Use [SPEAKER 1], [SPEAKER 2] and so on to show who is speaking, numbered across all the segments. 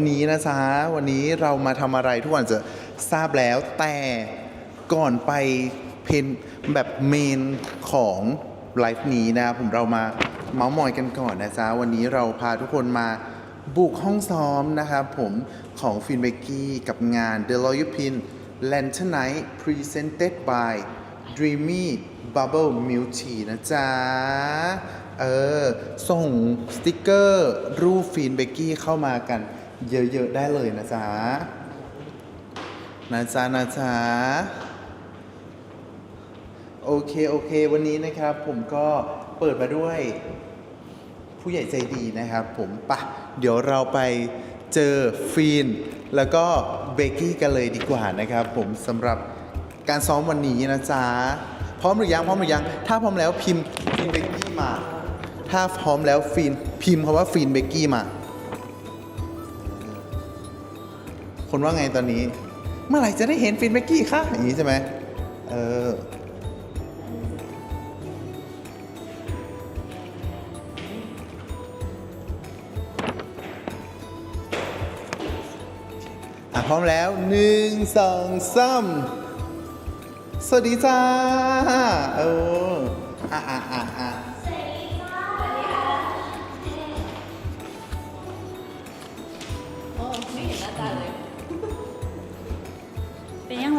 [SPEAKER 1] วันนี้นะจ๊ะวันนี้เรามาทำอะไรทุกคนจะทราบแล้วแต่ก่อนไปเพนแบบเมนของไลฟ์นี้นะผมเรามาเมาส์มอยกันก่อนนะจ๊ะวันนี้เราพาทุกคนมาบุกห้องซ้อมนะครับผมของฟินเบกกี้กับงาน The Loyal Pin Lantern Night Presented by Dreamy Bubble Milk Tea นะจ๊ะ เออ ส่งสติกเกอร์รูปฟินเบกกี้เข้ามากัน เยอะๆได้เลยนะจ๊ะนะจ๊ะนะจ๊ะโอเค โอเค วันนี้นะครับ ผมก็เปิดมาด้วย ผู้ใหญ่ใจดีนะครับ ผมปะเดี๋ยวเราไปเจอฟีน แล้วก็เบกกี้กันเลยดีกว่านะครับ ผมสำหรับการซ้อมวันนี้นะจ๊ะพร้อมหรือยังพร้อมหรือยัง ถ้าพร้อมแล้วพิมพ์ฟีนเบกกี้มา ถ้าพร้อมแล้วฟีนพิมพ์คำว่าฟีนเบกกี้มา คนว่าไงตอนนี้ เมื่อไหร่จะได้เห็นฟีนเบกกี้คะอย่างนี้ใช่ไหมเอออะพร้อมแล้วหนึ่งสองสามสวัสดีจ้าเอออะอะอะอะ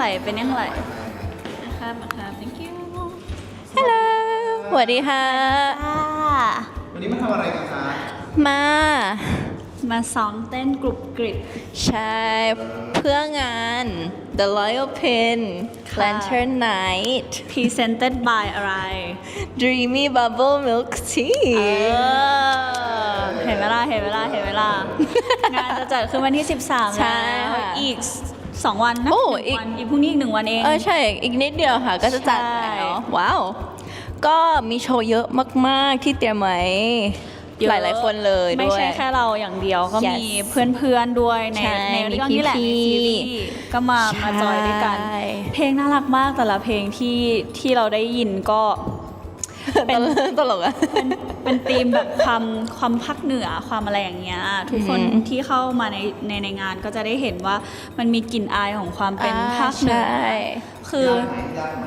[SPEAKER 2] เป็นยังไงเป็นยังไงนะครับนะครับ thank you hello สวัสดีค่ะ
[SPEAKER 1] วันนี้มาทำอะไรกันคะ
[SPEAKER 2] มา มาซ้อมเต้นกรุบกริบ ใช่ เพื่องาน The Loyal Pin
[SPEAKER 3] ค่ะ
[SPEAKER 2] Lantern Night
[SPEAKER 3] presented by อะไร
[SPEAKER 2] Dreamy Bubble Milk
[SPEAKER 3] เอ
[SPEAKER 2] Tea
[SPEAKER 3] อ เห็นเวลาเห็นเวลาเห็นเวลางานจะจัดขึ้นวันที่ 13
[SPEAKER 2] ใช่
[SPEAKER 3] แล้ว
[SPEAKER 2] ค่ะ
[SPEAKER 3] อีก 2 วันนะ
[SPEAKER 2] โอ้
[SPEAKER 3] หนึ่ง
[SPEAKER 2] อีก
[SPEAKER 3] วันอีกพรุ่งนี้อีกหนึ่งวันเอง
[SPEAKER 2] เออใช่ อีกนิดเดียวค่ะ ก็จะจัด
[SPEAKER 3] ใช่
[SPEAKER 2] แล้วว้าว ก็มีโชว์เยอะมากๆที่เตรียมไว้
[SPEAKER 3] เยอะ
[SPEAKER 2] หลายๆคนเลย
[SPEAKER 3] ไม่
[SPEAKER 2] ด้วย
[SPEAKER 3] ใช่แค่เราอย่างเดียวก็
[SPEAKER 2] Yes
[SPEAKER 3] มีเพื่อนๆด้วยใน
[SPEAKER 2] ใช่
[SPEAKER 3] ในเรื่อง
[SPEAKER 2] มี
[SPEAKER 3] นี้แหละใน
[SPEAKER 2] พี่ๆ
[SPEAKER 3] ซีรีส์ก็มา
[SPEAKER 2] ใช่
[SPEAKER 3] มาจอยด้วยกัน เพลงน่ารักมากแต่ละเพลงที่ที่เราได้ยินก็ เป็น
[SPEAKER 2] ตลกอะ
[SPEAKER 3] เป็นเป็นธีมแบบความความภาคเหนือความอะไรอย่างเงี้ยทุกคน
[SPEAKER 2] อืม
[SPEAKER 3] ที่เข้ามาในในในงานก็จะได้เห็นว่ามันมีกลิ่นอายของความเป็น
[SPEAKER 2] อ่า
[SPEAKER 3] ภาคเหนือ
[SPEAKER 2] ใช่
[SPEAKER 3] คือ
[SPEAKER 1] ยากไหมยากไหม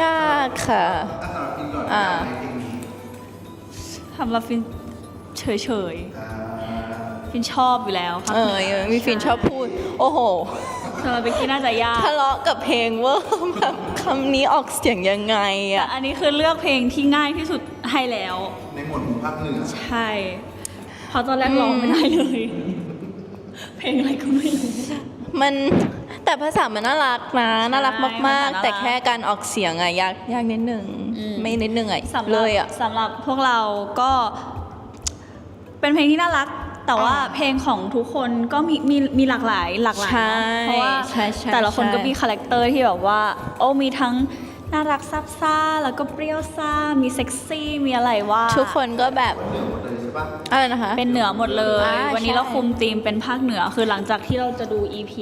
[SPEAKER 2] ยากค่ะ
[SPEAKER 1] อะสำหรับพิมก่อน
[SPEAKER 2] อ่า
[SPEAKER 1] ยากไหมเพลงนี้
[SPEAKER 3] สำหรับฟินเฉย
[SPEAKER 1] อ่า
[SPEAKER 3] ๆฟินชอบอยู่แล้วภาค
[SPEAKER 2] เอ
[SPEAKER 3] เห
[SPEAKER 2] อมีฟินชอบพูด โอ้โห
[SPEAKER 3] สำหรับเบกกี้น่าจะยาก
[SPEAKER 2] ทะเลาะกับเพลงเว่าแบบคำนี้ออกเสียงยังไง
[SPEAKER 3] แต่
[SPEAKER 2] อะ
[SPEAKER 3] อันนี้คือเลือกเพลงที่ง่ายที่สุดให้แล้ว
[SPEAKER 1] ในหมวดหมู่ภาคเหนือ
[SPEAKER 3] ใช่เพราะตอนแรกร้องไม่ได้เลย เพลงอะไรก็ไม่รู้
[SPEAKER 2] มันแต่ภาษามันน่ารักนะ น่ารักมาก
[SPEAKER 3] ภาษาน่ารัก
[SPEAKER 2] ๆแต่แค่การออกเสียงอะยากยากนิดหนึ่ง
[SPEAKER 3] อืม
[SPEAKER 2] ไม่นิดหนึ่งอะ
[SPEAKER 3] สำหรับ
[SPEAKER 2] เลยอะ
[SPEAKER 3] สำหรับพวกเราก็ เป็นเพลงที่น่ารัก แต่ว่า
[SPEAKER 2] อ่า
[SPEAKER 3] เพลงของทุกคนก็มีมีมีหลากหลายหลากหลาย
[SPEAKER 2] ใช่
[SPEAKER 3] เนอะเพราะว่า
[SPEAKER 2] ใช่ใช่
[SPEAKER 3] แต่ละคน
[SPEAKER 2] ใช่
[SPEAKER 3] ก็มีคาแรคเตอร์ที่แบบว่า โอ้มีทั้งน่ารักซับซ่าแล้วก็เปรี้ยวซ่า มีเซ็กซี่มีอะไรว่า
[SPEAKER 2] ทุกคนก็แบบ
[SPEAKER 1] เหนือหมดเลยใช่ปะ
[SPEAKER 2] อะไรนะคะ
[SPEAKER 3] เป็นเหนือหมดเลย
[SPEAKER 2] อ่า
[SPEAKER 3] วันนี้
[SPEAKER 2] ใช่
[SPEAKER 3] เราคุมธีมเป็นภาคเหนือ คือหลังจากที่เราจะดู EP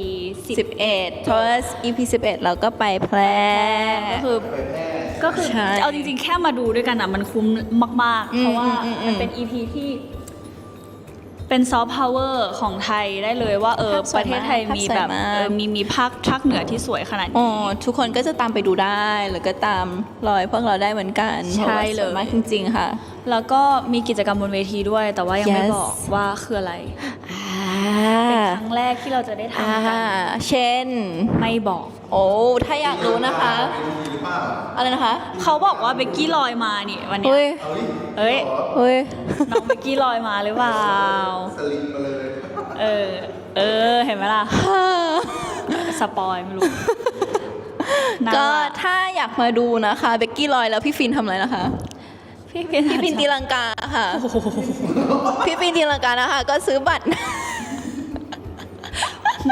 [SPEAKER 3] 10
[SPEAKER 2] 11 เพราะว่า EP 11 เราก็ไปแพร่
[SPEAKER 3] ก็คือก็คือ
[SPEAKER 2] ใช่
[SPEAKER 3] เอาจริงๆ แค่มาดูด้วยกันอะ มันคุ้มมาก ๆ
[SPEAKER 2] อืม
[SPEAKER 3] เพราะว่า
[SPEAKER 2] อืมอืม
[SPEAKER 3] มันเป็น EP ที่ เป็นซอฟต์พาวเวอร์ของไทยได้เลยว่าเออ
[SPEAKER 2] ภาพส
[SPEAKER 3] ป
[SPEAKER 2] วย
[SPEAKER 3] ระเทศไทย
[SPEAKER 2] มาก
[SPEAKER 3] มี
[SPEAKER 2] ภาพสวย
[SPEAKER 3] แบบ
[SPEAKER 2] มาก
[SPEAKER 3] เออมีมีภาคภาคเหนือที่สวยขนาด
[SPEAKER 2] อ๋อ
[SPEAKER 3] นี้
[SPEAKER 2] ทุกคนก็จะตามไปดูได้แล้วก็ตามรอยพวกเราได้เหมือนกัน
[SPEAKER 3] ใช่
[SPEAKER 2] พราะว่าสว
[SPEAKER 3] เลย
[SPEAKER 2] มากจริง ๆ ค่ะ
[SPEAKER 3] แล้วก็มีกิจกรรมบนเวทีด้วย แต่ว่ายังไม่
[SPEAKER 2] Yes
[SPEAKER 3] บอกว่าคืออะไร
[SPEAKER 2] อ่
[SPEAKER 3] เป็นาครั้งแรกที่เราจะได้
[SPEAKER 2] อ่า
[SPEAKER 3] ทำกัน
[SPEAKER 2] เช่น
[SPEAKER 3] ไม่บอก
[SPEAKER 2] โอ้ ถ้าอยากรู้นะคะ
[SPEAKER 1] ไปดูหรือเปล่า
[SPEAKER 2] อะไรนะคะ
[SPEAKER 3] เขาบอกว่าเบกกี้ลอยมานี่วันเนี้
[SPEAKER 2] เฮ้
[SPEAKER 3] ย
[SPEAKER 2] ย
[SPEAKER 3] เอ้ย
[SPEAKER 2] เฮ้ย
[SPEAKER 3] น้องเบกกี้ลอยมาหรือเปล่า
[SPEAKER 1] สลิงมาเลย
[SPEAKER 3] เออเออเห็นไหมล่ะสปอยไม่รู้น่า
[SPEAKER 2] ก็
[SPEAKER 3] รั
[SPEAKER 2] ถ้าอยากมาดูนะคะเบกกี้ลอยแล้วพี่ฟินทำอะไรนะคะ
[SPEAKER 3] พี่ฟิน
[SPEAKER 2] พี่ฟินตีลังกาค่ะ
[SPEAKER 3] โอ้โห
[SPEAKER 2] พี่ฟินตีลังกานะคะ ก็ซื้อบัตร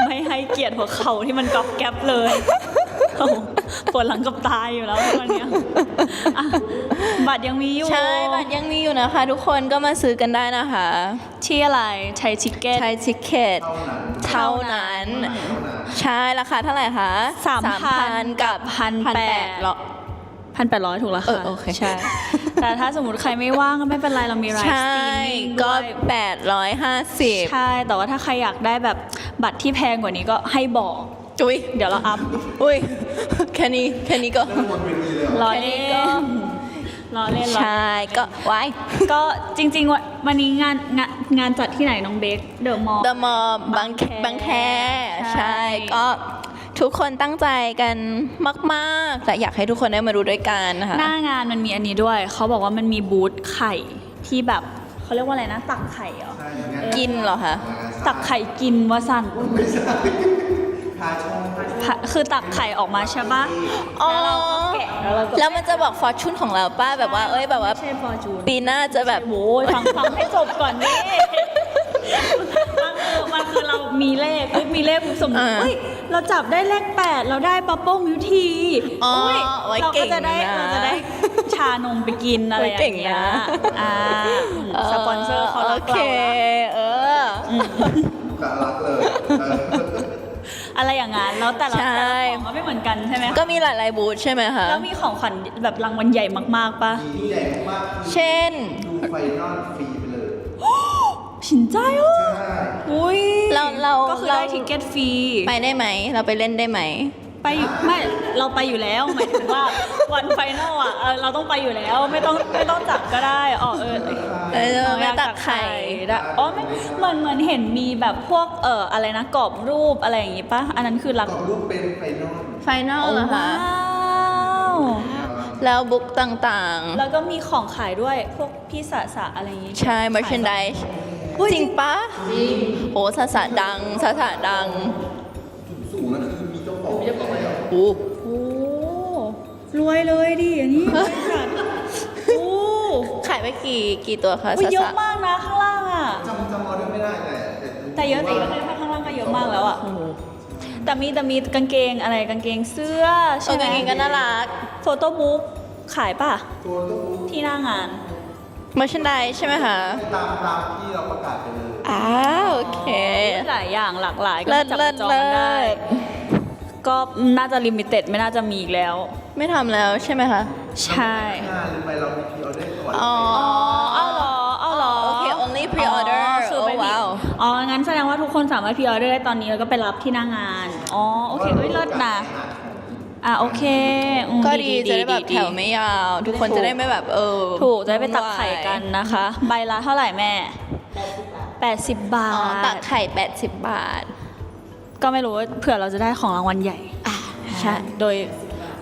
[SPEAKER 3] ไม่ให้เกียรติหัวเข่าที่มันกรอบแก๊บเลยโอ้โหปวดหลังกับตายอยู่แล้ววันเนี้ยอะบัตรยังมีอยู่
[SPEAKER 2] ใช่บัตรยังมีอยู่นะคะ ทุกคนก็มาซื้อกันได้นะคะ
[SPEAKER 3] ที่อะไรไทยชิคเก้น
[SPEAKER 2] ใช้ทิเก็ต
[SPEAKER 1] เท่านั้น
[SPEAKER 2] เท่านั้น
[SPEAKER 1] เท่านั้น
[SPEAKER 2] ใช่ราคาเท่าไหร่คะ
[SPEAKER 3] 3,000
[SPEAKER 2] 3,000กับ
[SPEAKER 3] 1,800
[SPEAKER 2] หรอ
[SPEAKER 3] พันแปดร้อยถูกแล้ว
[SPEAKER 2] เอ
[SPEAKER 3] ค่ะ
[SPEAKER 2] อโอเค
[SPEAKER 3] ใช่ แต่ถ้าสมมติใครไม่ว่างก็ไม่เป็นไรเรามีไลฟ์
[SPEAKER 2] ใช่
[SPEAKER 3] สตรีมมิ่ง
[SPEAKER 2] ก็
[SPEAKER 3] ด้วย
[SPEAKER 2] แปดร้อยห้าสิบ
[SPEAKER 3] ใช่ แต่ว่าถ้าใครอยากได้แบบ บัตรที่แพงกว่านี้ก็ให้บอก
[SPEAKER 2] อุ้ย
[SPEAKER 3] เดี๋ยวเราอัพ
[SPEAKER 2] อุ้ยแค่นี้แค่นี้ก็
[SPEAKER 3] รอ
[SPEAKER 2] แค่
[SPEAKER 3] เล่
[SPEAKER 2] นี้
[SPEAKER 3] น
[SPEAKER 2] ก็
[SPEAKER 3] รอเล่นรอ
[SPEAKER 2] ใช่ก็ไว้
[SPEAKER 3] ก็จริงๆวันวันนี้งานงานงานจัดที่ไหนน้องเบคเดอะมอลล์
[SPEAKER 2] เดอะมอลล์บาง
[SPEAKER 3] บางแค
[SPEAKER 2] บางแค
[SPEAKER 3] ใช่
[SPEAKER 2] ใช่ก็ทุกคนตั้งใจกันมากๆแต่อยากให้ทุกคนได้มาดูด้วยกันนะคะ
[SPEAKER 3] หน้างานมันมีอันนี้ด้วย เขาบอกว่ามันมีบูธไข่ที่แบบเขาเรียกว่าอะไรนะ ตักไข่เหรอ
[SPEAKER 2] กินเหรอคะ
[SPEAKER 3] ตักไข่กินวาสัน
[SPEAKER 1] พาชม
[SPEAKER 3] พะคือตักไข่ออกมาใช่ปะ
[SPEAKER 2] อ๋อ
[SPEAKER 3] แล้วเราก็แกะแล้วเราก็
[SPEAKER 2] แล้วมันจะบอกฟอร์ชูนของเราป้าแบบว่า เอ้ยแบบว่า
[SPEAKER 3] ไม่ใช่ฟอร์จูน
[SPEAKER 2] ปีหน้าจะแบบ
[SPEAKER 3] โอ้ยฟังฟังให้จบก่อนนี่มันคือมันคือเรามีเลขปุ๊บมีเลขปุ๊บสมมติ
[SPEAKER 2] อ่า
[SPEAKER 3] เฮ้ยเราจับได้เลขแปดเราได้บับเบิ้ลมิวที
[SPEAKER 2] อ๋อ
[SPEAKER 3] อุ้ย
[SPEAKER 2] ไว้
[SPEAKER 3] เรา
[SPEAKER 2] เก่
[SPEAKER 3] ก็
[SPEAKER 2] ง
[SPEAKER 3] จะได้
[SPEAKER 2] นะ
[SPEAKER 3] เราจะได้ชานมไปกินอะไรอย่างเงี้ย
[SPEAKER 2] ไว้เก่งนะ
[SPEAKER 3] อ่าสปอนเซอร์เขารัก
[SPEAKER 2] โอเค
[SPEAKER 3] เราละ
[SPEAKER 2] เอ ออ
[SPEAKER 1] แต่รักเลยเออ
[SPEAKER 3] อะไรอย่างงั้นแล้วแต่ละ
[SPEAKER 2] ใช่
[SPEAKER 3] แต่ละของก็ไม่เหมือนกันใช่ไหม
[SPEAKER 2] ก็มีหลายๆบูธใช่ไหมคะ
[SPEAKER 3] แล้วมีของขวัญแบบรางวัลใหญ่มากๆปะ
[SPEAKER 1] มีใหญ่มากๆคือ
[SPEAKER 2] เช่น
[SPEAKER 1] ดูไฟนอลฟรีไปเลย
[SPEAKER 3] ฉินใจอะ
[SPEAKER 1] ใช่
[SPEAKER 3] อุ้ย
[SPEAKER 2] เราเรา
[SPEAKER 3] ก็คือ
[SPEAKER 2] เรา
[SPEAKER 3] ได้ทิเก็ตฟรี
[SPEAKER 2] ไปได้ไหม เราไปเล่นได้ไหม
[SPEAKER 3] ไปอยู่ไม่เราไปอยู่แล้วหมายถึงว่าวันไฟนอลอะเออเราต้องไปอยู่แล้วไม่ต้องไม่ต้องจับก็ได้อ๋อเออ
[SPEAKER 2] เออ
[SPEAKER 3] เรา
[SPEAKER 2] ไม่
[SPEAKER 3] อยาก
[SPEAKER 2] ตั
[SPEAKER 3] ตั
[SPEAKER 2] ก
[SPEAKER 3] ก
[SPEAKER 2] ไข่
[SPEAKER 3] ไข่ได้อ๋อไม่เหมือนเหมือนเห็นมีแบบพวกเอ่ออะไรนะกรอบรูปอะไรอย่างงี้ปะอันนั้นคือรัก
[SPEAKER 1] กรอบรูปเป็นไฟนอล
[SPEAKER 2] ไฟนอลเหรอคะ
[SPEAKER 3] ว้าว
[SPEAKER 2] แล้วบุ๊กต่าง
[SPEAKER 3] แล้วก็มีของขายด้วยพวกพี่สะสะอะไรอย่างงี้
[SPEAKER 2] ๆใช่ merchandise
[SPEAKER 3] อุ๊ย
[SPEAKER 2] จริงปะจริงโอ้สาสะดังสาสะดัง
[SPEAKER 1] สูง แล้ว
[SPEAKER 2] โอ้
[SPEAKER 3] โอ้รวยเลยดิอันนี้บริษัทโอ้
[SPEAKER 2] ขายไปกี่กี่ตัวคะ
[SPEAKER 3] อุ๊ย
[SPEAKER 2] สา
[SPEAKER 3] เยอะ
[SPEAKER 2] สะ
[SPEAKER 3] มากนะข้างล่างอะ
[SPEAKER 1] จำจำออเดอร์ไม่ได้แต่
[SPEAKER 3] แต่เยอะแต่เยอะเลยข้างล่างก็เยอะมากแล้วอะแต่มีแต่มีกางเกงอะไรกางเกงเสื้อ
[SPEAKER 2] โอ
[SPEAKER 3] ใช่ไห
[SPEAKER 2] เค
[SPEAKER 3] ม
[SPEAKER 2] ก็น่ารัก
[SPEAKER 3] โฟโต้บุ๊กขายป่ะ
[SPEAKER 1] ตัวต้องรู้
[SPEAKER 3] ที่หน้างาน
[SPEAKER 2] merchandise ใช่ไหมคะ
[SPEAKER 1] ตามตามที่เราประกาศไปเลย
[SPEAKER 2] อ้าโอเค
[SPEAKER 3] หลายอย่างหลากหลายก็
[SPEAKER 2] เลิศ
[SPEAKER 3] จับ
[SPEAKER 2] เลิศ
[SPEAKER 3] จอง
[SPEAKER 2] เลิ
[SPEAKER 3] กันได้
[SPEAKER 2] ศ
[SPEAKER 3] ก็น่าจะลิมิเต็ดไม่น่าจะมีอีกแล้ว
[SPEAKER 2] ไม่ทำแล้วใช่ไหมคะ
[SPEAKER 3] ใช่
[SPEAKER 1] งานหรือไปเรามีพรีออเดอร์ก่อน
[SPEAKER 2] อ๋อ
[SPEAKER 3] อ๋อ เอาเหรอ เอาเหรอ
[SPEAKER 2] โอเค only pre-order
[SPEAKER 3] อ๋อคือไม่
[SPEAKER 2] โอ้
[SPEAKER 3] มี
[SPEAKER 2] ว้าว
[SPEAKER 3] อ๋อ งั้นแสดงว่าทุกคนสามารถพรีออเดอร์ได้ตอนนี้แล้วก็ไปรับที่หน้างาน อ๋อ โอเคเอ้ยเลิศนะ อะโอเคอืม
[SPEAKER 2] ก็ดีจะได้แบบ
[SPEAKER 3] ดี
[SPEAKER 2] แถวไม่ยาว ทุกคน
[SPEAKER 3] ถูก
[SPEAKER 2] จะได้ไม่แบบเออ
[SPEAKER 3] ถูกจะได้ไปตักไข่กันนะคะ ใบละเท่าไหร่แม่ 80 บา
[SPEAKER 2] อ๋อ
[SPEAKER 3] ท
[SPEAKER 2] ตักไข่ 80 บาท
[SPEAKER 3] ก็ไม่รู้ว่าเผื่อเราจะได้ของรางวัลใหญ่
[SPEAKER 2] อะ
[SPEAKER 3] ใช่โดย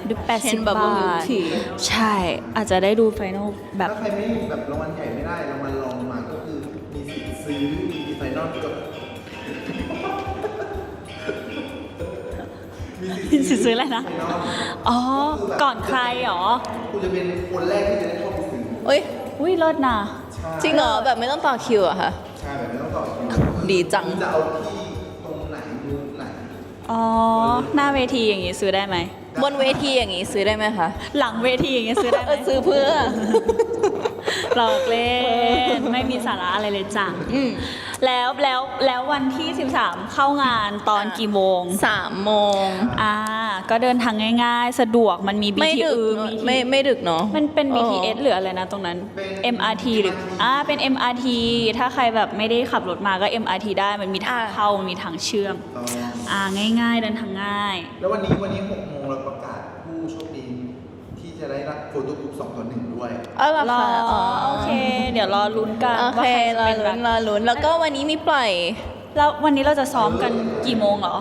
[SPEAKER 3] ด้วย
[SPEAKER 2] เช่น
[SPEAKER 3] 80
[SPEAKER 2] Bubble
[SPEAKER 3] บา
[SPEAKER 2] Milk
[SPEAKER 3] ท
[SPEAKER 2] Tea
[SPEAKER 3] ใช่ อาจจะได้ดูไฟนอลแบบ
[SPEAKER 1] ถ้าใครไม่แบบรางวัลใหญ่ไม่ได้รางวัลรองลงมาก็คือมีสิทธิ์ซื้อมีไฟนอลกับ
[SPEAKER 3] สิทธิ์ซื้ออะไรนะ
[SPEAKER 1] ไฟนอล
[SPEAKER 3] อ๋อ ก่อนใครเหรอ
[SPEAKER 1] คุณจะเป็นคนแรกที่จะได้เข้าไปซื้อ
[SPEAKER 2] อุ้ย
[SPEAKER 3] อุ้ยเลิศนะ
[SPEAKER 2] จริงเหรอแบบไม่ต้องต่อคิวอะค่ะ
[SPEAKER 1] ใช่แบบไม่ต้องต่อคิว
[SPEAKER 2] ดีจัง
[SPEAKER 1] คุณจะเอาที่
[SPEAKER 3] อ๋อ หน้าเวทีอย่างงี้ซื้อได้ไหม
[SPEAKER 2] บนเวทีอย่างงี้ซื้อได้ไหมคะ
[SPEAKER 3] หลังเวทีอย่างงี้ซื้อได้ไห
[SPEAKER 2] เอ
[SPEAKER 3] ม
[SPEAKER 2] อซื้อเพื่อ
[SPEAKER 3] หลอกเล่นไม่มีสาระอะไรเลยจ้ะ
[SPEAKER 2] อืม
[SPEAKER 3] แล้วแล้วแล้ววันที่ 13 เข้างานตอน
[SPEAKER 2] อะ
[SPEAKER 3] กี่โมง
[SPEAKER 2] สามโมง
[SPEAKER 3] อ่าก็เดินทางง่าย ๆ สะดวกมันมี
[SPEAKER 2] ไม่ดึก
[SPEAKER 3] BTS
[SPEAKER 2] เนอะ
[SPEAKER 3] มี
[SPEAKER 2] ไม่ไม่ดึกเนาะ
[SPEAKER 3] มันเป็น
[SPEAKER 2] อ๋อ
[SPEAKER 3] BTS หรืออะไรนะตรงนั้น
[SPEAKER 1] เป็น
[SPEAKER 3] MRT หรืออ่าเป็น MRT ถ้าใครแบบไม่ได้ขับรถมาก็ MRT ได้มันมีทาง
[SPEAKER 2] อะ
[SPEAKER 3] เข้ามีทางเชื่อม
[SPEAKER 1] ต่อ
[SPEAKER 3] อ่าง่าย ๆ เดินทางง่าย
[SPEAKER 1] แล้ววันนี้วันนี้หกโมงเราประกาศผู้โชคดีที่จะได้รับโฟโต้บุ๊กสองต่อหนึ่ง ด้วย
[SPEAKER 2] เออเหรอ
[SPEAKER 3] รอ
[SPEAKER 2] คะอ๋อ
[SPEAKER 3] โอเค เดี๋ยวรอลุ้นกัน
[SPEAKER 2] โอ
[SPEAKER 3] ว่า
[SPEAKER 2] เค
[SPEAKER 3] ใครจะ
[SPEAKER 2] รอ
[SPEAKER 3] เป็น
[SPEAKER 2] ลุ้นร
[SPEAKER 3] แบบ
[SPEAKER 2] อลุ้นแล้วก็วันนี้มีปล่อย
[SPEAKER 3] แล้ววันนี้เราจะซ้อมกันกี่โมงเหรอ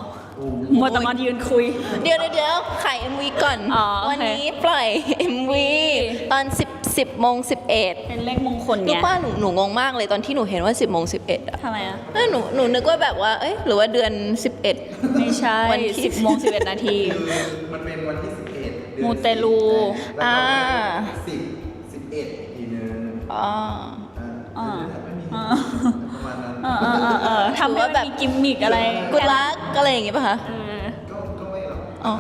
[SPEAKER 3] มัวแต่มายืนคุย
[SPEAKER 2] เดี๋ยวเดี๋ยวเดี๋ยวขาย MV ก่อน
[SPEAKER 3] อ๋อโอเค
[SPEAKER 2] วันนี้ปล่อย MV ตอน 10 10โมง11
[SPEAKER 3] เป็นเลขมงคล
[SPEAKER 2] รู้
[SPEAKER 3] เนี่ย
[SPEAKER 2] ป่ะหนูหนูงงมากเลยตอนที่หนูเห็นว่า 10โมง11อะ
[SPEAKER 3] ทำไมอะ
[SPEAKER 2] เอ้ยหนูหนูนึกว่าแบบว่า เอ้ยหรือว่าเดือน 11
[SPEAKER 3] ไม่ใช่
[SPEAKER 2] วันที่
[SPEAKER 3] สิบโมงสิบเอ็ดนาที
[SPEAKER 1] คือมันเป็นวันที่สิบเอ็ด
[SPEAKER 3] มูเตลู
[SPEAKER 2] อ่า
[SPEAKER 1] สิบสิบเอ็ดอีกนึง
[SPEAKER 2] อ๋อ
[SPEAKER 1] อ่าไม่มี
[SPEAKER 3] อ่า
[SPEAKER 1] ประมาณนั้น
[SPEAKER 3] เออเออเออเออทำให้มันมีกิมมิกอะไร
[SPEAKER 2] กุลักอะไรอย่างงี้ป่ะคะ
[SPEAKER 3] เออ
[SPEAKER 1] ก็ก็ไม่หรอก
[SPEAKER 2] อ๋อ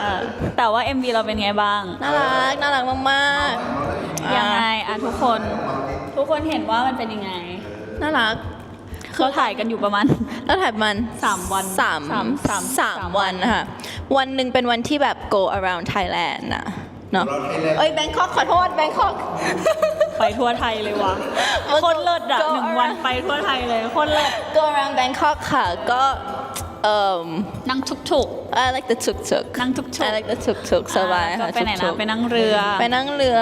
[SPEAKER 3] เออแต่ว่า MV เราเป็นไงบ้าง
[SPEAKER 2] น่ารักน่ารักมาก
[SPEAKER 3] ยังไงอะทุกคน ทุกคนเห็นว่ามันเป็นยังไง
[SPEAKER 2] ๆน่ารัก
[SPEAKER 3] เขาถ่ายกันอยู่ประมาณ
[SPEAKER 2] แล้วถ่ายมัน
[SPEAKER 3] สามวัน
[SPEAKER 2] สาม
[SPEAKER 3] สามสาม
[SPEAKER 2] สามวันนะคะวันหนึ่งเป็นวันที่แบบ go around Thailand น่ะ เนาะ
[SPEAKER 1] เราไทยแลนด์
[SPEAKER 2] เอ้ยแบงคอกขอโทษแบงคอก
[SPEAKER 3] ไปทั่วไทยเลยว่ะ
[SPEAKER 2] มัน
[SPEAKER 3] โคนเลิศอะ
[SPEAKER 2] ก็
[SPEAKER 3] หนึ่งวันไปทั่วไทยเลยโคนเลิศ
[SPEAKER 2] go around Bangkok ค่ะก็เอ่อ
[SPEAKER 3] นั่งทุกถูก
[SPEAKER 2] I like the tuk tuk
[SPEAKER 3] นั่งทุกๆ
[SPEAKER 2] I like the tuk tuk สบาย
[SPEAKER 3] ก็
[SPEAKER 2] ค่ะ
[SPEAKER 3] ไปไหน
[SPEAKER 2] ทุ
[SPEAKER 3] นะ
[SPEAKER 2] กๆ
[SPEAKER 3] ไปนั่งเรือ
[SPEAKER 2] ไปนั่งเรือ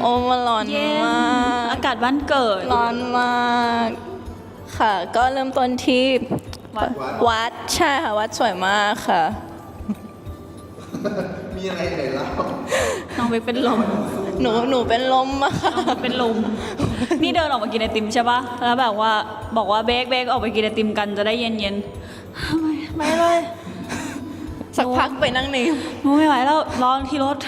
[SPEAKER 2] โอ้มันร้อน
[SPEAKER 3] เย็น
[SPEAKER 2] มาก
[SPEAKER 3] อากาศบ้านเกิด
[SPEAKER 2] ร้อนมากค่ะ ก็เริ่มต้นที่
[SPEAKER 3] วัด
[SPEAKER 2] วัดใช่ค่ะวัดสวยมากค่ะ
[SPEAKER 1] มีอะไรไหนเล่า
[SPEAKER 3] น้องเบกเป็นลม
[SPEAKER 2] หนูหนูเป็นลมอะค่ะ
[SPEAKER 3] น้องเบกเป็นลม นี่เดินออกมากินไอติมใช่ปะแล้วแบบว่าบอกว่าเบกเบกออกไปกินไอติมกันจะได้เย็นเย็นๆไม่ไม่เลย
[SPEAKER 2] สักพักไปนั่งใน
[SPEAKER 3] หนูไม่ไหวแล้วร้อนที่รถ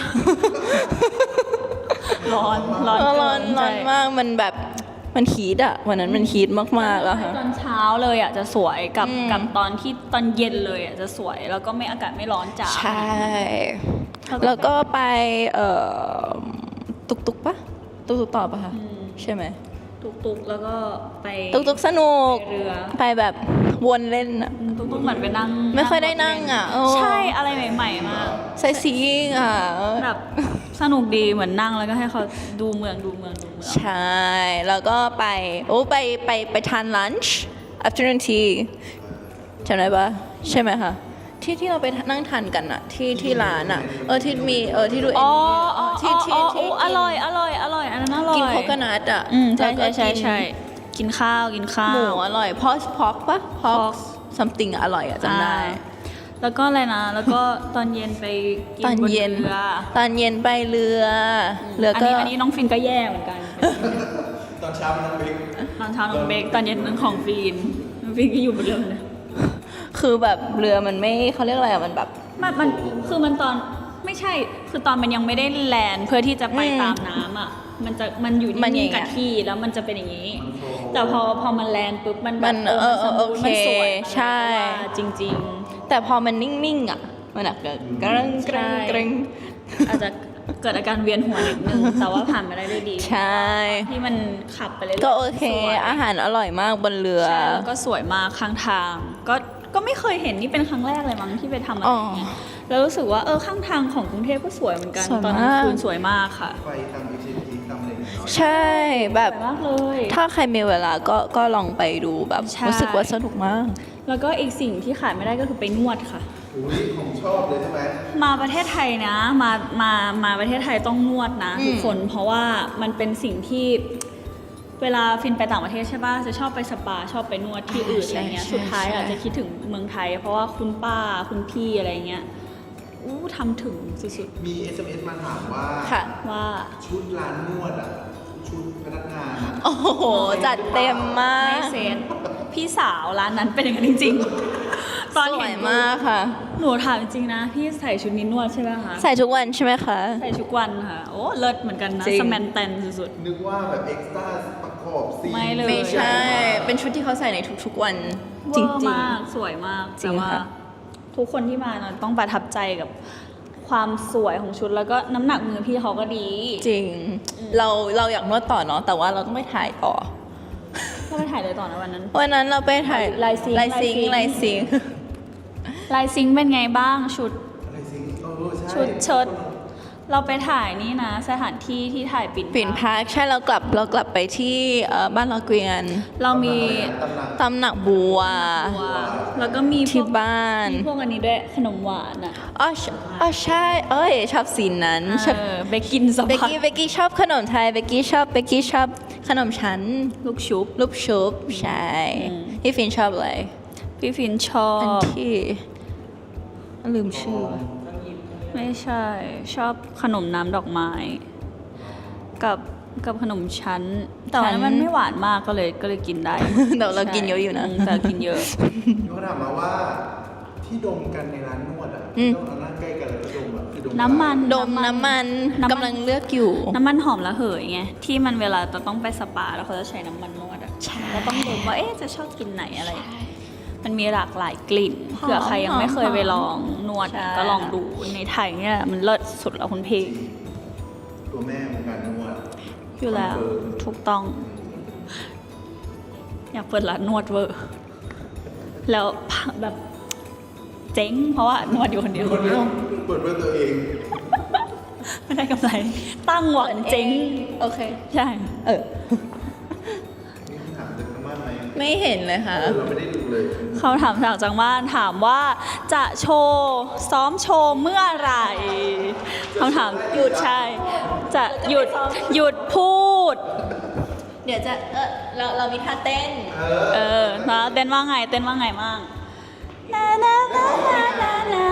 [SPEAKER 3] ร้อนร้อน
[SPEAKER 2] เออ
[SPEAKER 3] เกิ
[SPEAKER 2] ร้อนร้อน
[SPEAKER 3] ใช่
[SPEAKER 2] มากมันแบบมันฮีทอะวันนั้นมันฮีทมากๆอะค่ะ
[SPEAKER 3] ตอนเช้าเลยอะจะสวยกับ
[SPEAKER 2] อืม
[SPEAKER 3] กับตอนที่ตอนเย็นเลยอะจะสวยแล้วก็ไม่อากาศไม่ร้อนจ้า
[SPEAKER 2] ใช่ แล้วก็ไปเอ่อตุกตุกปะตุกตุกต่อปะคะใช่ไหม
[SPEAKER 3] ตุกตุกๆ แล้วก็ไป
[SPEAKER 2] ตุกตุกสนุก
[SPEAKER 3] ไปเรือ
[SPEAKER 2] ไปแบบวนเล่นอะ
[SPEAKER 3] ตุกตุกๆเหมือนไปนั่ง
[SPEAKER 2] ไม่ค่อยได้นั่งอะเออ
[SPEAKER 3] ใช่อะไรใหม่ๆมาก
[SPEAKER 2] ใส่ซีงอะ
[SPEAKER 3] แบบสนุกดีเหมือนนั่งแล้วก็ให้เขาดูเมืองดูเมืองดูเมือง
[SPEAKER 2] ใช่ แล้วก็ไปโอ้ไปไปไปทานลันช์ afternoon tea จำได้ปะใช่ไหมคะ ที่ที่เราไปนั่งทานกันอะที่ที่ร้านอะเออที่มีเออที่ดู
[SPEAKER 3] อ๋ออ๋อ
[SPEAKER 2] ที่
[SPEAKER 3] อ๋อ
[SPEAKER 2] ที่
[SPEAKER 3] อ๋อ
[SPEAKER 2] ที่
[SPEAKER 3] อร่อยอร่อยอร่อยอันนั้นอร่อย
[SPEAKER 2] กินโคโคนัทอะ
[SPEAKER 3] อืมใช่
[SPEAKER 2] แล้วก็
[SPEAKER 3] ใช่ใช่
[SPEAKER 2] กิน
[SPEAKER 3] ใช่กินข้าวกินข้า
[SPEAKER 2] หมู
[SPEAKER 3] ว
[SPEAKER 2] อร่อยพอกพอกปะพอก
[SPEAKER 3] pork
[SPEAKER 2] something อร่อยอะจำได้
[SPEAKER 3] อ่าแล้วก็อะไรนะ แล้วก็ตอนเย็นไปกิน
[SPEAKER 2] ตอน
[SPEAKER 3] บน
[SPEAKER 2] เย็น
[SPEAKER 3] เรือ
[SPEAKER 2] ตอนเย็นไปเรือเรือ
[SPEAKER 3] อัน
[SPEAKER 2] ก็
[SPEAKER 3] นี้อันนี้น้องฟินก็แย่เหมือนกัน
[SPEAKER 1] ตอนเช้ามันต้องบิ๊ก
[SPEAKER 3] ตอนเช้าน้องเบกตอนเย็นน้องของฟินน้องฟินก็อยู่บนเรือเลย
[SPEAKER 2] คือแบบเรือมันไม่เขาเรียกอะไรอะมันแบบ
[SPEAKER 3] มันมันคือมันตอนไม่ใช่ คือตอนมันยังไม่ได้แลนด์เพื่อที่จะไป
[SPEAKER 2] อืม
[SPEAKER 3] ตามน้ำอะ มันจะมันอยู่
[SPEAKER 2] มันอ
[SPEAKER 3] นิ่
[SPEAKER 2] ย่างง
[SPEAKER 3] ๆกับ
[SPEAKER 2] เงี้ย
[SPEAKER 3] ที่แล้วมันจะเป็นอย่างนี้ แต่พอพอมันแลนด์ปุ๊บมันแบบ
[SPEAKER 2] มันเออ
[SPEAKER 3] สมบูรณ์
[SPEAKER 2] โอเค
[SPEAKER 3] มันสวย
[SPEAKER 2] ใช่
[SPEAKER 3] จริง
[SPEAKER 2] แต่พอมันนิ่งๆอะ มันอะเกิดกระงกระงกระง
[SPEAKER 3] ๆ อาจจะเกิดอาการเวียนหัวนิดนึงแต่ว่าผ่านมาได้ด้วยดี
[SPEAKER 2] ใช่
[SPEAKER 3] ที่มันขับไปเรื่อยๆ
[SPEAKER 2] ก็โอเค
[SPEAKER 3] สวย
[SPEAKER 2] อาหารอร่อยมากบนเรือ
[SPEAKER 3] ใช่แล้วก็สวยมากข้างทาง ก็ ก็ไม่เคยเห็นนี่เป็นครั้งแรกเลยมั้งที่ไปทำอะไรอย่างเงี้ยแล้วรู้สึกว่าเออข้างทางของกรุงเทพก็สวยเหมือนกัน
[SPEAKER 2] สวย
[SPEAKER 3] ตอนกลาง
[SPEAKER 2] มาก
[SPEAKER 3] คืนสวยมากค่ะ
[SPEAKER 1] ไฟตามอีชีทีตามอะไรอย่างเงี้ย
[SPEAKER 2] ใช่แบ
[SPEAKER 3] ส
[SPEAKER 2] บ
[SPEAKER 3] วยมากเลย
[SPEAKER 2] ถ้าใครมีเวลาก็ก็ลองไปดูแบบ
[SPEAKER 3] ใช่
[SPEAKER 2] รู้สึกว่าสนุกมาก
[SPEAKER 3] แล้วก็อีกสิ่งที่ขาดไม่ได้ก็คือไปนวดค่ะ
[SPEAKER 1] อุ้ยผมชอบเลยใช่ไหม
[SPEAKER 3] มาประเทศไทยนะ มา มา มาประเทศไทยต้องนวดนะ
[SPEAKER 2] อืม
[SPEAKER 3] ทุกคน เพราะว่ามันเป็นสิ่งที่ เวลาฟินไปต่างประเทศใช่ป่ะจะชอบไปสปาชอบไปนวดที่อื่นอะไรเงี้ยสุดท้ายอาจจะคิดถึงเมืองไทย เพราะว่าคุณป้าคุณพี่อะไรเงี้ยอู้ทำถึงสุด
[SPEAKER 1] มี SMS มาถามว่า
[SPEAKER 2] ค่ะ
[SPEAKER 3] ๆว่า
[SPEAKER 1] ชุดร้านนวดอะ ชุดพนักงานอะ
[SPEAKER 2] โอ้โห จัดเต็มมาก
[SPEAKER 3] ไม่เซนพี่สาวร้านนั้นเป็นอย่างนั้นจริง ๆ ตอน
[SPEAKER 2] สว
[SPEAKER 3] เห็
[SPEAKER 2] ย
[SPEAKER 3] น
[SPEAKER 2] มากค่ะ
[SPEAKER 3] ห นูถามจริงๆนะ พี่ใส่ชุดนี้นวดใช่ไหมคะ
[SPEAKER 2] ใส่ทุกวันใช่ไหมคะ
[SPEAKER 3] ใส่ทุกวันค่ะ โอ้ เลิศเหมือนกันนะ
[SPEAKER 2] จริง
[SPEAKER 3] สแมนแตนสุด
[SPEAKER 1] นึกว่าแบบเอ็กซ์ตร้าประกอบซีน
[SPEAKER 3] ไม่เลย
[SPEAKER 2] ไม่ใช่ เป็นชุดที่เขาใส่ในทุกๆวัน
[SPEAKER 3] ๆ
[SPEAKER 2] จริ
[SPEAKER 3] เวอร์
[SPEAKER 2] ง
[SPEAKER 3] มากสวยมาก
[SPEAKER 2] จริ
[SPEAKER 3] แต่
[SPEAKER 2] ง
[SPEAKER 3] ว่า
[SPEAKER 2] ค่ะ
[SPEAKER 3] ทุกคนที่มานะต้องประทับใจกับความสวยของชุดแล้วก็น้ำหนักมือพี่เขาก็ดี
[SPEAKER 2] ๆจริง เราเราอยากนวดต่อเนาะ แต่ว่าเราต้องไปถ่ายต่อ
[SPEAKER 3] ก็ไปถ่ายเลยต่อนะวันนั้น
[SPEAKER 2] วันนั้นเราไปถ่าย
[SPEAKER 3] ลายซิงค์
[SPEAKER 2] ลายซิงค์
[SPEAKER 3] ลา
[SPEAKER 2] ลายย
[SPEAKER 3] ซิ
[SPEAKER 2] ซิ
[SPEAKER 3] ง
[SPEAKER 2] ง
[SPEAKER 3] ค์
[SPEAKER 2] ค์
[SPEAKER 3] ลายซิงค์เป็นไงบ้างชุด
[SPEAKER 1] อะไรซิงเออใช่
[SPEAKER 3] ชุดเชิ้ต เราไปถ่ายนี่นะ สถานที่ที่ถ่ายปิ่น
[SPEAKER 2] ปิ่นพักใช่เรากลับเรากลับไปที่เอ่อบ้านเราเกวียน
[SPEAKER 3] เรามี
[SPEAKER 1] ตำหนัก
[SPEAKER 2] ตำหนักบัว
[SPEAKER 3] บัวแล้วก็มีพ
[SPEAKER 2] ที่
[SPEAKER 3] วก
[SPEAKER 2] บ้าน
[SPEAKER 3] มีพวกอันนี้ด้วยขนมหวานอะ
[SPEAKER 2] อ๋อใช่อ๋อใช่เอ้ยชอบสีนั้นชอบ
[SPEAKER 3] เออเบกกินส
[SPEAKER 2] เบก
[SPEAKER 3] พัด
[SPEAKER 2] กี้เบกกี้ชอบขนมไทยเบกกี้ชอบเบกกี้ชอบขนมชั้น
[SPEAKER 3] ลูกชุบ
[SPEAKER 2] รูปชุบใช่
[SPEAKER 3] อืม
[SPEAKER 2] พี่ฟินชอบอะไร
[SPEAKER 3] พี่ฟินชอ
[SPEAKER 2] อัน
[SPEAKER 3] บ
[SPEAKER 2] ที่ ลืมชื่อ
[SPEAKER 3] ไม่ใช่ ชอบขนมน้ำดอกไม้ กับกับขนมชั้น แต่ว่า
[SPEAKER 2] ชั้น
[SPEAKER 3] มันไม่หวานมากก็เลยก็เลยกินได้
[SPEAKER 2] แต่เรากินเยอะอยู่นะ
[SPEAKER 3] มแต่กินเยอะ
[SPEAKER 1] มีคนถามมาว่าที่ดมกันในร้านนวดอะ
[SPEAKER 2] อืม
[SPEAKER 1] ต้องเอานั่งใกล้กันแล้วก็ดมอะคือดม
[SPEAKER 3] น้ำมัน
[SPEAKER 2] ดมน้ำมัน
[SPEAKER 3] น้ำมัน
[SPEAKER 2] กำลังเลือกอยู่
[SPEAKER 3] น้ำมันหอมระเหยไงที่มันเวลาจะต้องไปสปาแล้วเขาจะใช้น้ำมันนวดอะ
[SPEAKER 2] ใช่
[SPEAKER 3] เราต้องดูว่าเอ๊ะจะชอบกินไหนอะไร มันมีหลากหลายกลิ่น
[SPEAKER 2] หอม
[SPEAKER 3] เผื่อใครยังไม่เคยไปลองนวด
[SPEAKER 2] ใช่
[SPEAKER 3] ก็ลองดูในไทยเนี่ยมันเลิศสุดแล้วคุณพี่
[SPEAKER 1] ตัวแม่วงการนวด
[SPEAKER 3] อยู่แล้ว
[SPEAKER 1] คอนเฟิร์ม
[SPEAKER 3] ถูกต้อง อยากเปิดร้านนวดเวอร์แล้วแบบเจ๊ง เพราะว่านวดอยู่คนเดียว
[SPEAKER 1] คนเดียวเปิดเพื่อตัวเอง
[SPEAKER 3] เป็นได้กำไร ตั้งหวังเจ๊ง
[SPEAKER 2] โอเค
[SPEAKER 3] ใช่
[SPEAKER 2] เออ
[SPEAKER 1] ไหม
[SPEAKER 2] ไม่เห็นเลยค่ะ
[SPEAKER 1] เราไม่ได้ดูเลย
[SPEAKER 3] เขาถามจากจังบ้านถามว่าจะโชว์ซ้อมโชว์เมื่อไหร่คำถามหยุดใช่ จะหยุดหยุดพูด
[SPEAKER 2] เดี๋ยวจะเออเราเรามีท่าเต้น
[SPEAKER 3] เออนะเต้นว่าไงเต้นว่าไงมั่งนานานานานานา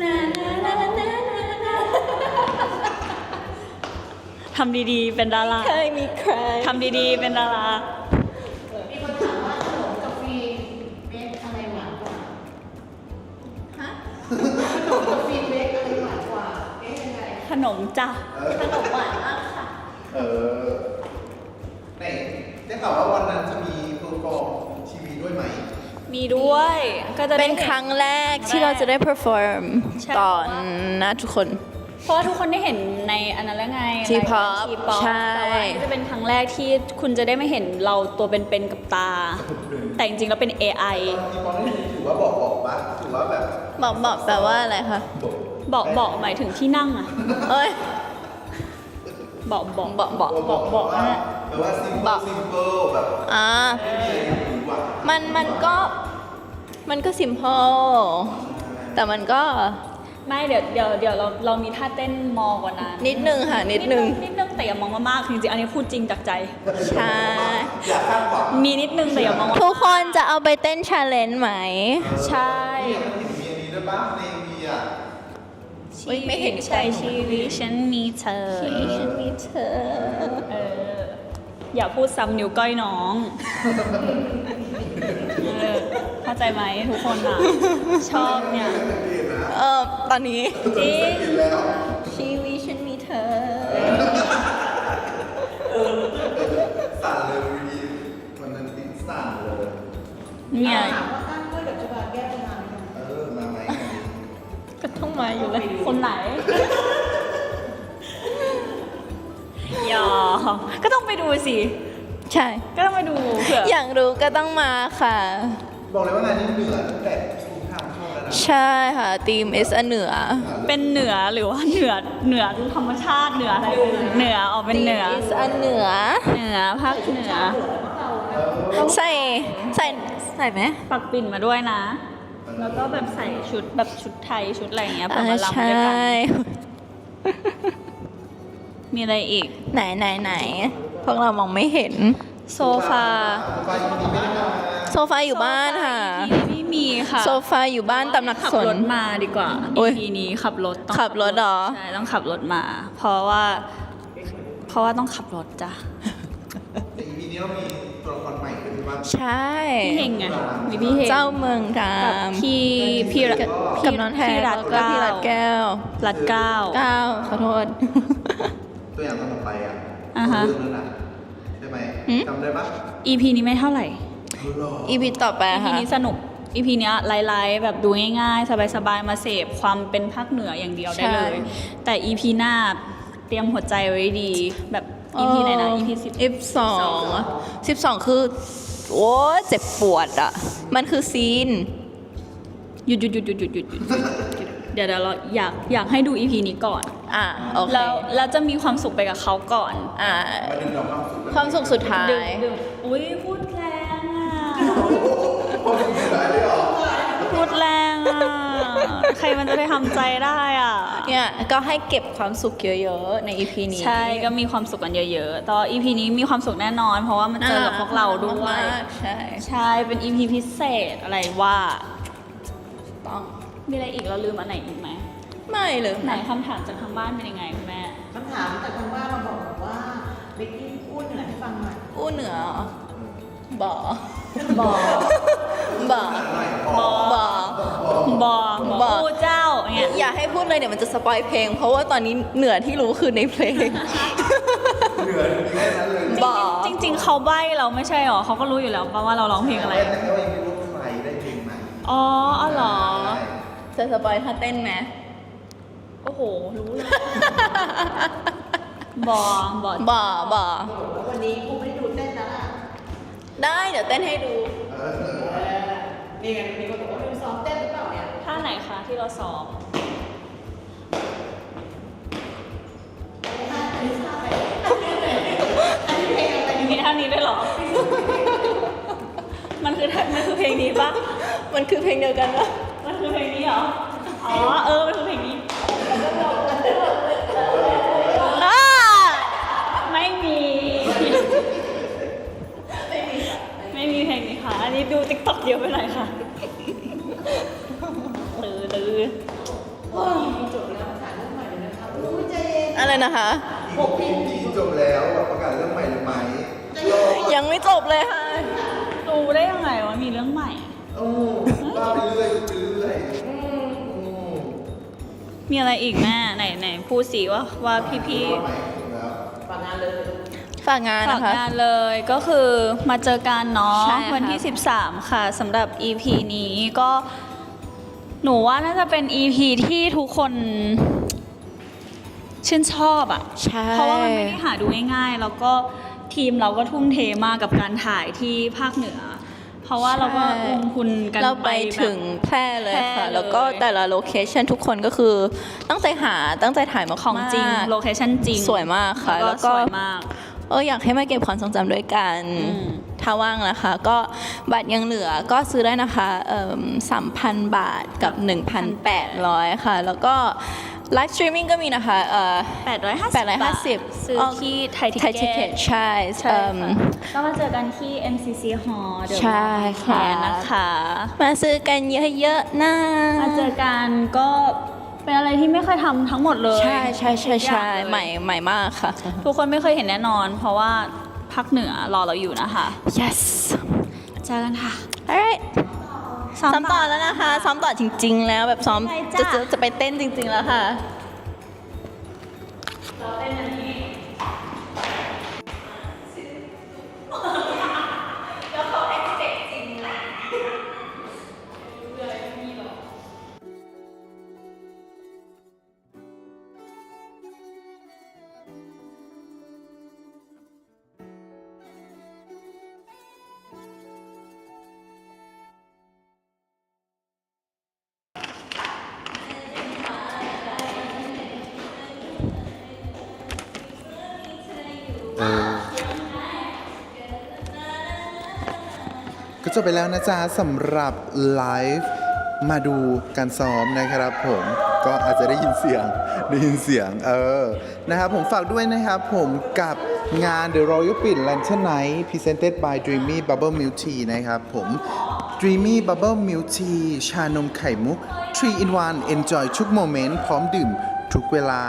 [SPEAKER 3] นานานานานาทำดีๆ เป็นดารา
[SPEAKER 2] เคยมีใคร
[SPEAKER 3] ทำดีๆ เป็นดารา ขนมจ้ะ
[SPEAKER 2] ขนมหวานมากค่ะ
[SPEAKER 1] เออไหนได้ข่าวว่าวันนั้นจะมีเพอร์ฟอร์มทีวีด้วยไหม
[SPEAKER 3] มีด้วยก็จะได้
[SPEAKER 2] เป็น
[SPEAKER 3] ห็
[SPEAKER 2] ครั้งแรกที่เราจะได้ perform
[SPEAKER 3] ใช่
[SPEAKER 2] ก่อนนะทุกคน
[SPEAKER 3] เพราะว่าทุกคนได้เห็นในอันนั้นแล้วไง
[SPEAKER 2] T-pop
[SPEAKER 3] ทีป๊อป
[SPEAKER 2] ใช่
[SPEAKER 3] แต่ว่าอันนี้จะเป็นครั้งแรกที่คุณจะได้ไม่เห็นเราตัวเป็นๆกับตา แต่จริงๆแล้วเป็น AI
[SPEAKER 1] ทีปอนนี่ถือว่าบอกบอกปะถือว่าแบบ
[SPEAKER 2] บอกบอกแปลว่าอะไรคะ
[SPEAKER 3] บอก บอกหมายถึงที่นั่งอะ
[SPEAKER 2] เอ้ย
[SPEAKER 3] บอกบอก
[SPEAKER 2] บอกบอกบอกบอก
[SPEAKER 1] ว่า
[SPEAKER 2] นะ
[SPEAKER 1] แปลว่าซิม
[SPEAKER 2] บ
[SPEAKER 1] เปิ
[SPEAKER 2] อ
[SPEAKER 1] ล
[SPEAKER 2] ก
[SPEAKER 1] ซิมเปิลแบบ
[SPEAKER 2] อ่า
[SPEAKER 1] หรือว่า
[SPEAKER 2] มันมันก็มันก็ simple แต่มันก็
[SPEAKER 3] ไม่เดี๋ยวเดี๋ยวเดี๋ยวเราเรามีท่าเต้นมอกว่านั้น
[SPEAKER 2] นิดนึงค่ะ นิดนึง
[SPEAKER 3] นิดนึงแต่อย่ามองมากๆจริงๆอันนี้พูดจริงจากใจ
[SPEAKER 2] ใช่
[SPEAKER 1] อยากคาดหวัง
[SPEAKER 3] มีนิดนึงแต่อย่ามองมาก
[SPEAKER 2] ทุกคนจะเอาไปเต้น challenge ไหม
[SPEAKER 3] ใช่
[SPEAKER 1] มีอันนี้ด้วยปะในมีอะ
[SPEAKER 2] อุ๊ย ไม่เห็น
[SPEAKER 3] ใช่ชีวิตฉันมีเธอ
[SPEAKER 2] ฉันมีเธอ
[SPEAKER 3] เอออย่าพูดซ้ำนิ้วก้อยน้องเออเข้าใจไหมทุกคนอะ ชอบเนี่ย
[SPEAKER 2] เออตอนนี้
[SPEAKER 3] จริง
[SPEAKER 1] แล้ว
[SPEAKER 2] ชีวิตฉันมีเธอ
[SPEAKER 1] สั่นเลยวีวันนั้นติดสั่นเลย
[SPEAKER 3] เนี่ย
[SPEAKER 2] ก็ต้องมาอยู่เลย
[SPEAKER 3] คนไหนหยอกก็ต้องไปดูสิ
[SPEAKER 2] ใช่
[SPEAKER 3] ก็ต้องไปดูเผื่อ
[SPEAKER 2] อยากรู้ก็ต้องมาค่ะ
[SPEAKER 1] บอกเลยว่างานนี้เหนือตั้งแต่ชูทางชอบแล้วนะ
[SPEAKER 2] ใช่ค่ะทีม S เหนือ
[SPEAKER 3] เป็นเหนือหรือว่าเหนือเหนือธรรมชาติเหนืออะไรเหนือออกเป็นเหนือ
[SPEAKER 2] ทีม S เหนือ
[SPEAKER 3] เหนือภาคเหนือ
[SPEAKER 2] ใส่ใส่ใส่ไหม
[SPEAKER 3] ปักปิ่นมาด้วยนะ แล้วก็แบบใส่ชุดแบบชุดไทยชุดอะไรอย่างเงี้ยเผื่อ
[SPEAKER 2] อ่า
[SPEAKER 3] มาลำ
[SPEAKER 2] ใช่
[SPEAKER 3] ด้วยกันมีอะไรอีก
[SPEAKER 2] ไหนไหนไหนพวกเรามองไม่เห็น
[SPEAKER 3] โซฟา
[SPEAKER 1] ไฟวันนี้ไม่ได้มา
[SPEAKER 2] โซฟาอยู่บ้านค่ะ
[SPEAKER 3] โซฟา EP ไม่มีค่ะ
[SPEAKER 2] โซฟาอยู่บ้านตำหนัก
[SPEAKER 3] ขับ
[SPEAKER 2] สน
[SPEAKER 3] รถมาดีกว่า
[SPEAKER 2] โอ้ย
[SPEAKER 3] EP นี้ขับรถต้อง
[SPEAKER 2] ขับรถเหรอ
[SPEAKER 3] ใช่ต้องขับรถมา เพราะว่า เพราะว่าต้องขับรถจ้ะ
[SPEAKER 1] แต่ EP นี้เรามีตัวละครใหม่ด้วย ใช่ปะ
[SPEAKER 2] ใช่
[SPEAKER 3] พี่เฮงไงมีพี่เฮง
[SPEAKER 2] เจ้าเมืองกา
[SPEAKER 3] กับ
[SPEAKER 2] ม
[SPEAKER 3] พี่พี่รัฐ
[SPEAKER 2] กับน้องแทน
[SPEAKER 3] พี่รั
[SPEAKER 2] แล้
[SPEAKER 3] ฐ
[SPEAKER 2] วก็พี่รัดแก้ว
[SPEAKER 3] รัดเก้า
[SPEAKER 2] เก้าขอโทษ
[SPEAKER 1] ตัวอย่างตอนต่อไปอะ
[SPEAKER 3] อ่าฮะ
[SPEAKER 1] เรื่องนั้นอะใช่ไหม
[SPEAKER 2] หืม
[SPEAKER 1] จำได้ปะ
[SPEAKER 3] EP นี้ไม่เท่าไหร่
[SPEAKER 2] อีพีต่อไป
[SPEAKER 3] EP
[SPEAKER 2] ค่ะ
[SPEAKER 3] นี้สนุก EP เนี้ยไลท์ๆแบบดูง่ายๆ สบายๆ มาเสพความเป็นภาคเหนืออย่างเดียวได้เลยแต่ EP หน้าเตรียมหัวใจไว้ดี แบบ EP ไหนนะ EP สิบ
[SPEAKER 2] สิบสองสิบสองคือ โอ้เจ็บปวดอะ มันคือซีน
[SPEAKER 3] หยุดหยุดหยุดหยุดหยุดหยุดหยุดเดี๋ยวเดี๋ยวเราอยากอยากให้ดู EP นี้ก่อน
[SPEAKER 2] อะโอเค
[SPEAKER 3] แล้วแล้วจะมีความสุขไปกับเขาก่อน
[SPEAKER 2] อะ
[SPEAKER 1] มาดึงดอกความสุข
[SPEAKER 2] ความสุขสุดท้าย
[SPEAKER 3] ดึงดึงอุ้ยพูดแรงอะ
[SPEAKER 1] ได้เลยเหรอ
[SPEAKER 3] พูดแรงอะ ใครมันจะไปทำใจได้อะ
[SPEAKER 2] เนี่ยก็ให้เก็บความสุขเยอะๆ ในอีพีนี้
[SPEAKER 3] ใช่ก็มีความสุขกันเยอะๆตอน EP นี้มีความสุขแน่นอน เพราะว่ามันเจอกับพวกเราด้วย
[SPEAKER 2] มากๆใช่
[SPEAKER 3] ใช่เป็น EP พิเศษอะไรว่า
[SPEAKER 2] ต้อง
[SPEAKER 3] มีอะไรอีกเราลืมอันไหนอีกไหม
[SPEAKER 2] ไม่เลย
[SPEAKER 3] ไหนคำถามจากทางบ้านเป็นยังไงคุณแม่
[SPEAKER 4] คำถามจากทางบ้านมาบอกว่าเบกกี้พูดเหนือให้ฟังหน่อย
[SPEAKER 2] อู้เหนือเหรอบ่อ
[SPEAKER 3] บอ
[SPEAKER 2] บ่อ
[SPEAKER 3] บอ
[SPEAKER 2] บ่อ
[SPEAKER 3] บอ
[SPEAKER 2] บบอ
[SPEAKER 3] อเจ้าเนี่ย
[SPEAKER 2] อย่าให้พูดเลยเดี๋ยวมันจะสปอยเพลง เพราะว่าตอนนี้เหนือที่รู้คือในเพลง
[SPEAKER 1] เหนือมีแค่นั้นเลย
[SPEAKER 2] บ่อ
[SPEAKER 3] จริง ๆ เขาใบ้เราไม่ใช่หรอเขาก็รู้อยู่แล้วป่ะว่าเราร้องเพลงอะไร
[SPEAKER 1] แต่ก็ยังไม่รู้ใครได้เพลงใหม่
[SPEAKER 3] อ๋ออ๋อเหรอ
[SPEAKER 2] จะสปอยท่าเต้นไหม
[SPEAKER 3] โอ้โห รู้เลยบอบอ
[SPEAKER 2] บ่อบ่อ
[SPEAKER 4] วันนี้ครูไม่ได้ดูเต้นแล้วล่ะ
[SPEAKER 2] ได้เดี๋ยวเต้นให้ดู
[SPEAKER 4] นี่ไงมีคนบอก
[SPEAKER 3] ที่เราซ้อมนี้เท่านี้ได้หรอ มันคือมันคือเพลงนี้ปะ
[SPEAKER 2] มันคือเพลงเดียวกันปะ
[SPEAKER 3] มันคือเพลงนี้เหรอ อ๋อ เออ มันคือเพลงนี้
[SPEAKER 2] อะ
[SPEAKER 3] ไร
[SPEAKER 1] อี
[SPEAKER 3] กแม่ไหนไหนพูดสิว่าว่าพี่พี่
[SPEAKER 1] ใหม่แล้ว
[SPEAKER 2] ฝากงาน
[SPEAKER 3] ฝาก
[SPEAKER 2] นะคะ
[SPEAKER 3] งานเลยก็คือมาเจอกันเนาะ
[SPEAKER 2] ใช่ค่ะ
[SPEAKER 3] วันที่ 13 ค่ะสำหรับ EP นี้ก็หนูว่าน่าจะเป็น EP ที่ทุกคนชื่นชอบอะ
[SPEAKER 2] ใช่
[SPEAKER 3] เพราะว่ามันไม่ได้หาดูง่ายๆ แล้วก็ทีมเราก็ทุ่มเทมากกับการถ่ายที่ภาคเหนือ เพราะว่าเราก็ลงทุนกัน
[SPEAKER 2] เราไป
[SPEAKER 3] แบบ
[SPEAKER 2] ถึงแพร่เลย
[SPEAKER 3] แพร่
[SPEAKER 2] ค่ะ
[SPEAKER 3] เลย
[SPEAKER 2] แล้วก็แต่ละโลเคชันทุกคนก็คือตั้งใจหาตั้งใจถ่ายมา
[SPEAKER 3] ของจริงโลเคชั่นจริง
[SPEAKER 2] สวยมากค่ะ
[SPEAKER 3] แล้
[SPEAKER 2] แล้วว
[SPEAKER 3] ก็
[SPEAKER 2] ก็
[SPEAKER 3] สวยมาก
[SPEAKER 2] เอออยากให้มาเก็บความทรงจำด้วยกัน
[SPEAKER 3] อืม
[SPEAKER 2] ถ้าว่างนะคะ ก็บัตรยังเหลือก็ซื้อได้นะคะสามพันบาทกับ 1,800 ค่ะ แล้วก็ ไลฟ์สตรีมมิ่งก็มีนะคะเอ่อ
[SPEAKER 3] 850
[SPEAKER 2] 850
[SPEAKER 3] ซื้อที่ไทยทิ
[SPEAKER 2] ไทยทิ
[SPEAKER 3] เก็
[SPEAKER 2] เก็
[SPEAKER 3] ต
[SPEAKER 2] ตใช่
[SPEAKER 3] ใช่
[SPEAKER 2] เอิ่ม
[SPEAKER 3] ค่ะก็มาเจอกันที่ MCC Hall เดี๋ยว
[SPEAKER 2] ใช่ค่ะ
[SPEAKER 3] แนนะคะ
[SPEAKER 2] มาซื้อกันเยอะๆนะ
[SPEAKER 3] มาเจอกันก็เป็นอะไรที่ไม่เคยทำทั้งหมดเลย
[SPEAKER 2] ใช่ใช่ใช่
[SPEAKER 3] ทุกอ
[SPEAKER 2] ใช่
[SPEAKER 3] ย่างเลย
[SPEAKER 2] ใหม่ใหม่มากค่ะ
[SPEAKER 3] ทุกคนไม่เคยเห็นแน่นอน เพราะว่าภาคเหนือรอเราอยู่นะคะ
[SPEAKER 2] yes
[SPEAKER 3] เจอกันค่ะ
[SPEAKER 2] alright ซ้อมต่อแล้วนะคะ ซ้อมต่อจริง ๆ แล้วแบบซ้อม
[SPEAKER 3] ไป
[SPEAKER 2] จะ
[SPEAKER 3] จ้ะ
[SPEAKER 2] จะจะไปเต้นจริง ๆ แล้วค่ะ
[SPEAKER 1] เอ จบไปแล้วนะจ๊ะสำหรับไลฟ์มาดูการซ้อมนะครับผมก็อาจจะได้ยินเสียงได้ยินเสียงเออนะครับผมฝากด้วยนะครับผมกับงาน The Royal Pin Lantern Night Presented by Dreamy Bubble Milk Tea นะครับผม Dreamy Bubble Milk Tea ชานมไข่มุก 3 in 1 Enjoy ทุกโมเมนต์พร้อมดื่ม ทุกเวลา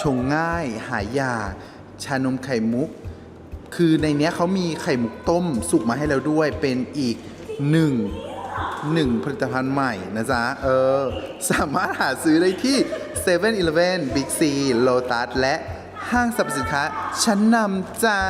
[SPEAKER 1] ชงง่าย หายยา ชานมไข่มุก คือในเนี้ยเขามีไข่มุกต้มสุกมาให้แล้วด้วยเป็นอีกหนึ่งหนึ่งผลิตภัณฑ์ใหม่นะจ๊ะ เออ สามารถหาซื้อได้ที่7 e เ e ่ e อ i ลเวบิ๊กซีโลตัสและห้างสรรพสินค้าชั้นนำจ้า